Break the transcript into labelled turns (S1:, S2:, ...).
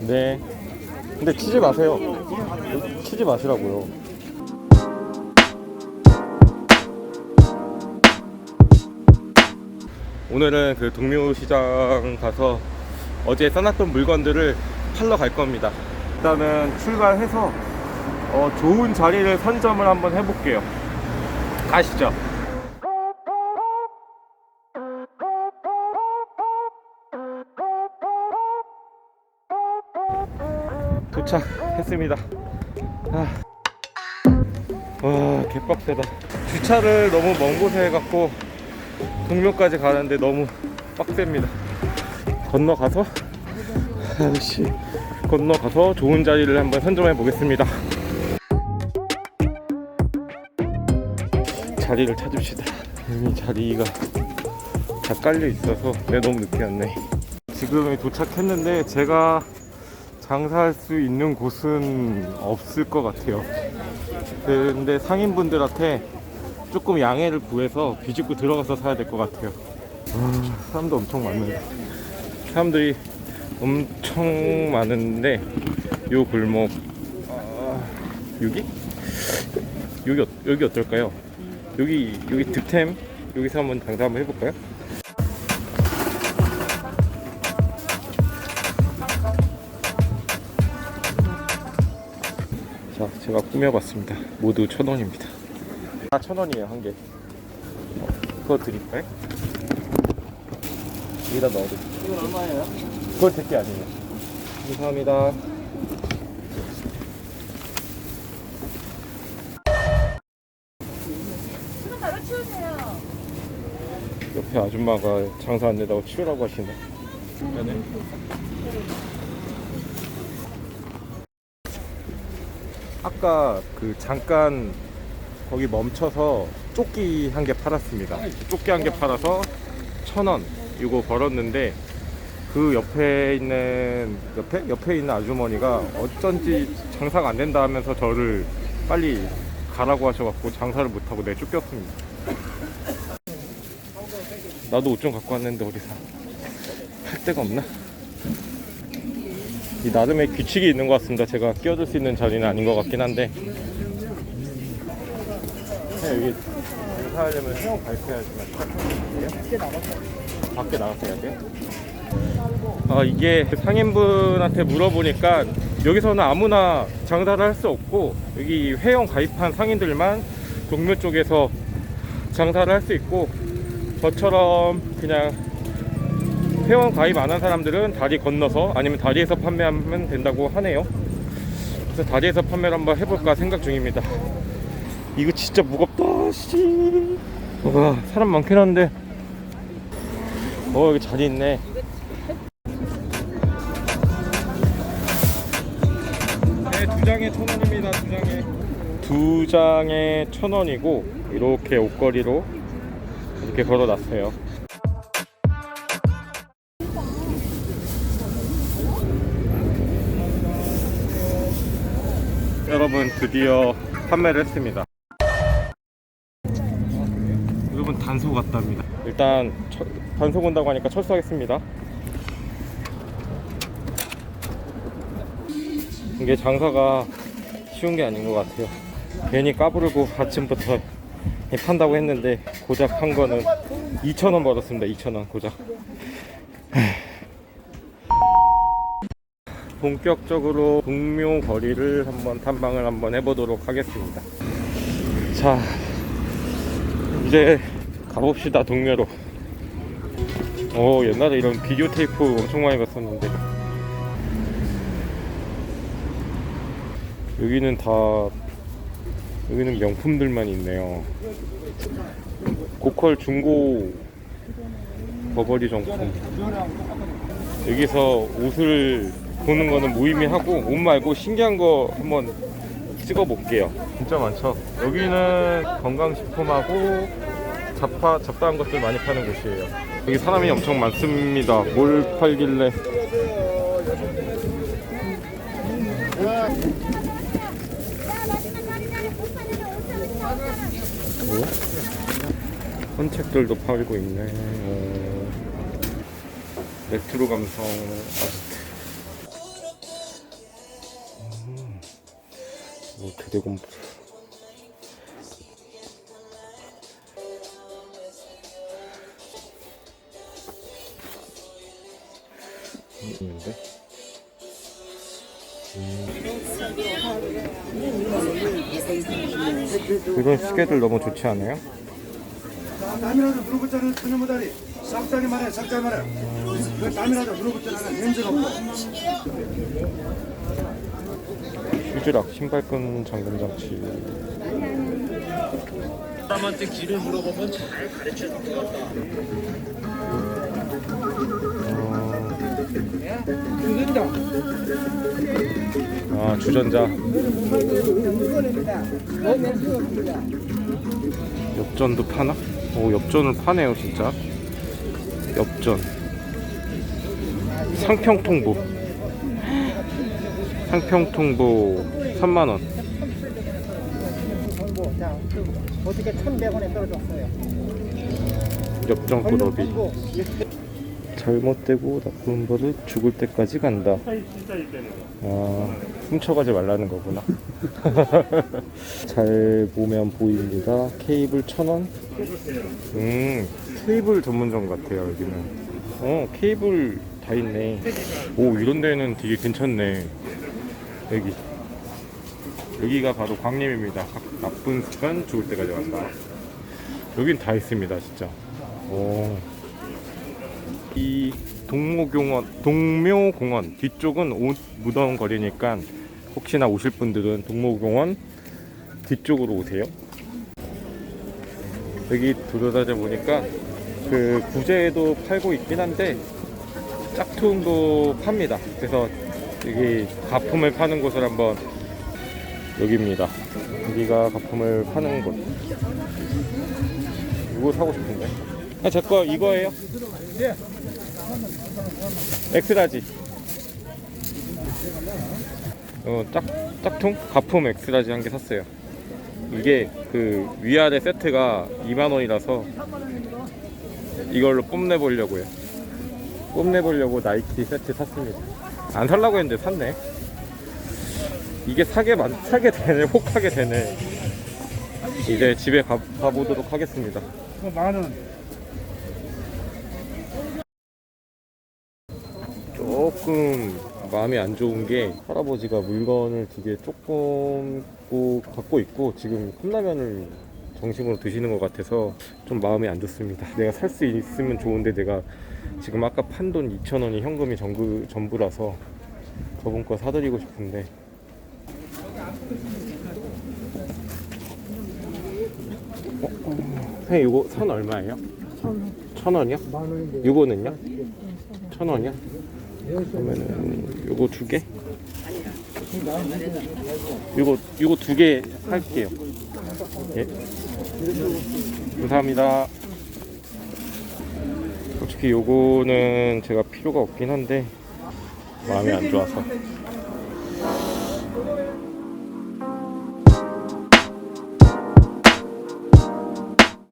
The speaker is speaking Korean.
S1: 네. 근데 치지 마세요. 치지 마시라고요. 오늘은 그 동묘시장 가서 어제 써놨던 물건들을 팔러 갈 겁니다. 일단은 출발해서 어, 좋은 자리를 선점을 한번 해볼게요. 가시죠. 도착했습니다. 아. 와, 개빡세다. 주차를 너무 먼 곳에 해갖고 동묘까지 가는데 너무 빡셉니다. 건너가서 아씨 건너가서 좋은 자리를 한번 선점해 보겠습니다. 자리를 찾읍시다. 여기 자리가 다 깔려 있어서 내가 너무 늦게 왔네. 지금 도착했는데 제가 장사할 수 있는 곳은 없을 것 같아요. 근데 상인분들한테 조금 양해를 구해서 비집고 들어가서 사야 될 것 같아요. 아, 사람도 엄청 많는데. 사람들이 엄청 많은데 요 골목 아, 여기 여기 어- 여기 어떨까요? 여기 여기 득템 여기서 한번 장사 한번 해볼까요? 제가 꾸며봤습니다. 모두 천 원입니다. 다 천 원이에요, 한 개. 어, 그거 드릴까요? 여기다 넣어드릴게요. 이건 얼마예요? 그건 제게 아니에요. 감사합니다. 옆에 아줌마가 장사 안 된다고 치우라고 하시네. 네. 아까 그 잠깐 거기 멈춰서 조끼 한 개 팔았습니다. 조끼 한 개 팔아서 천 원 이거 벌었는데 그 옆에 있는 옆에 옆에 있는 아주머니가 어쩐지 장사가 안 된다 하면서 저를 빨리 가라고 하셔갖고 장사를 못 하고 내 쫓겼습니다. 나도 옷 좀 갖고 왔는데 어디서 할 데가 없나? 이 나름의 규칙이 있는 것 같습니다. 제가 끼어들 수 있는 자리는 아닌 것 같긴 한데. 네, 여기 장사하려면 회원 가입해야지만 밖에 나가서 밖에 나가서 해야 돼요? 아 이게 상인분한테 물어보니까 여기서는 아무나 장사를 할 수 없고 여기 회원 가입한 상인들만 동묘 쪽에서 장사를 할 수 있고 저처럼 그냥 회원 가입 안 한 사람들은 다리 건너서 아니면 다리에서 판매하면 된다고 하네요. 그래서 다리에서 판매를 한번 해볼까 생각 중입니다. 이거 진짜 무겁다, 씨. 와, 사람 많긴 한데. 어, 여기 자리 있네. 네, 두 장에 천 원입니다, 두 장에. 두 장에 천 원이고, 이렇게 옷걸이로 이렇게 걸어 놨어요. 여러분 드디어 판매를 했습니다. 여러분 단소 갔답니다. 일단 처- 단소 온다고 하니까 철수하겠습니다. 이게 장사가 쉬운 게 아닌 것 같아요. 괜히 까부르고 아침부터 판다고 했는데 고작 한 거는 2,000원 벌었습니다. 2,000원 고작. 본격적으로 동묘 거리를 한번 탐방을 한번 해보도록 하겠습니다. 자, 이제 가봅시다 동묘로. 오, 옛날에 이런 비디오 테이프 엄청 많이 봤었는데. 여기는 다 여기는 명품들만 있네요. 고퀄 중고 버버리 정품. 여기서 옷을 보는 거는 무의미하고 옷 말고 신기한 거 한번 찍어 볼게요. 진짜 많죠. 여기는 건강식품하고 잡화 잡다한 것들 많이 파는 곳이에요. 여기 사람이 엄청 많습니다. 뭘 팔길래? 뭐? 헌책들도 팔고 있네. 어. 레트로 감성 아지 오, 대대공부. 있는데? 이런 스케줄 너무 좋지 않아요?
S2: 땀이라도 물어붙자는 천연모다리 싹다리 말해 싹다리 말해 그 땀이라도 물어붙자는 냄새가 없고
S1: 휴지락 신발끈 잠금 장치.
S3: 사람한테 길을 물어보면 잘 가르쳐 줄것 같다.
S1: 아 주전자. 엽전도 파나? 오 엽전을 파네요 진짜. 엽전. 상평통보 상평통보 3만원.
S4: 자, 어떻게 1,100원에 떨어졌어요?
S1: 엽전 꾸러비. 잘못되고 나쁜 버릇 죽을 때까지 간다. 아 훔쳐가지 말라는 거구나. 잘 보면 보입니다. 케이블 천원? 음 케이블 전문점 같아요 여기는. 어 케이블 다 있네. 오 이런 데는 되게 괜찮네 여기 여기가 바로 광림입니다 나쁜 습관 죽을 때까지 간다 여긴 다 있습니다 진짜 오. 이 동묘공원 동묘공원 뒤쪽은 옷 무더운 거리니까 혹시나 오실 분들은 동묘공원 뒤쪽으로 오세요. 여기 돌아다녀 보니까 그 구제도 팔고 있긴 한데 짝퉁도 팝니다. 그래서 여기 가품을 파는 곳을 한번 여기입니다. 여기가 가품을 파는 곳. 이거 사고 싶은데. 아, 제거 이거예요? 엑스라지. 어, 짝, 짝퉁? 가품 엑스라지 한 개 샀어요. 이게 그 위아래 세트가 2만원이라서 이걸로 뽐내보려고요. 뽐내보려고 나이키 세트 샀습니다. 안 살라고 했는데 샀네. 이게 사게, 만, 사게 되네, 혹하게 되네. 이제 집에 가, 가보도록 하겠습니다.
S2: 만원
S1: 조금 마음이 안 좋은 게 할아버지가 물건을 되게 조금 고- 갖고 있고 지금 컵라면을 정식으로 드시는 것 같아서 좀 마음이 안 좋습니다. 내가 살 수 있으면 좋은데 내가 지금 아까 판 돈 2,000원이 현금이 전부, 전부라서 저번 거 사드리고 싶은데 어? 어. 선생님 이거 선 얼마예요? 천 원이요? 이거는요? 천 원이요? 그러면은 요거 두 개? 요거 요거 두 개 할게요. 예. 감사합니다. 솔직히 요거는 제가 필요가 없긴 한데 마음이 안 좋아서